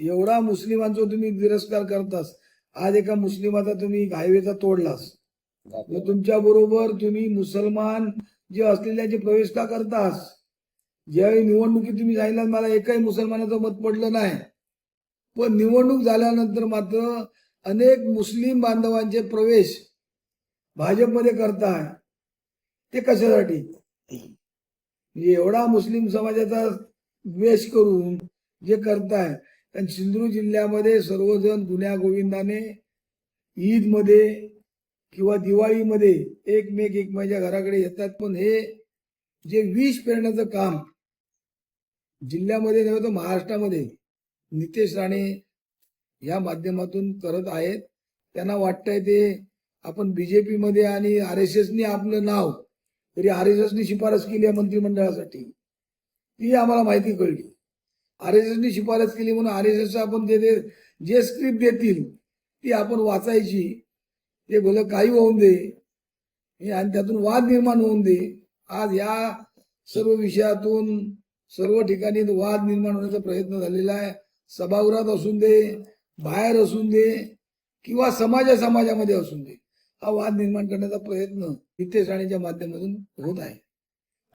एवढा मुस्लिमांचा तुम्ही तिरस्कार करतास आज एका मुस्लिमाचा तुम्ही हायवेचा तोडलास. तुमच्या बरोबर तुम्ही मुसलमान जे असलेल्याचे प्रवेश का करतास ज्यावेळी निवडणुकीत तुम्ही सांगितलं मला एकही मुसलमानाचं मत पडलं नाही. पण निवडणूक झाल्यानंतर मात्र अनेक मुस्लिम बांधवांचे प्रवेश भाजपमध्ये करताय. ते कशासाठी? म्हणजे एवढा मुस्लिम समाजाचा द्वेष करून जे करताय कारण सिंधुदुर्ग जिल्ह्यामध्ये सर्वजण गुन्ह्या गोविंदाने ईदमध्ये किंवा दिवाळीमध्ये एकमेक एकमेकाच्या घराकडे येतात. पण हे जे विष पेरण्याचं काम जिल्ह्यामध्ये नव्हे तर महाराष्ट्रामध्ये नितेश राणे या माध्यमातून करत आहेत. त्यांना वाटतंय ते आपण बीजेपी मध्ये आणि आर एस एसनी आपलं नाव तरी आर एस एसनी शिफारस केली आहे मंत्रिमंडळासाठी. ती आम्हाला माहिती कळली. आर एस एसनी शिफारस केली म्हणून आर एस एस आपण ते ते- जे स्क्रिप्ट देतील ती आपण वाचायची. ते भलं काही होऊन दे. हे आणि त्यातून वाद निर्माण होऊन दे. आज या सर्व विषयातून सर्व ठिकाणी वाद निर्माण होण्याचा प्रयत्न झालेला आहे. सभागृहात असून दे बाहेर असून दे किंवा समाजा समाजामध्ये असून दे. हा वाद निर्माण करण्याचा प्रयत्न नितेश राणेच्या माध्यमातून होत आहे.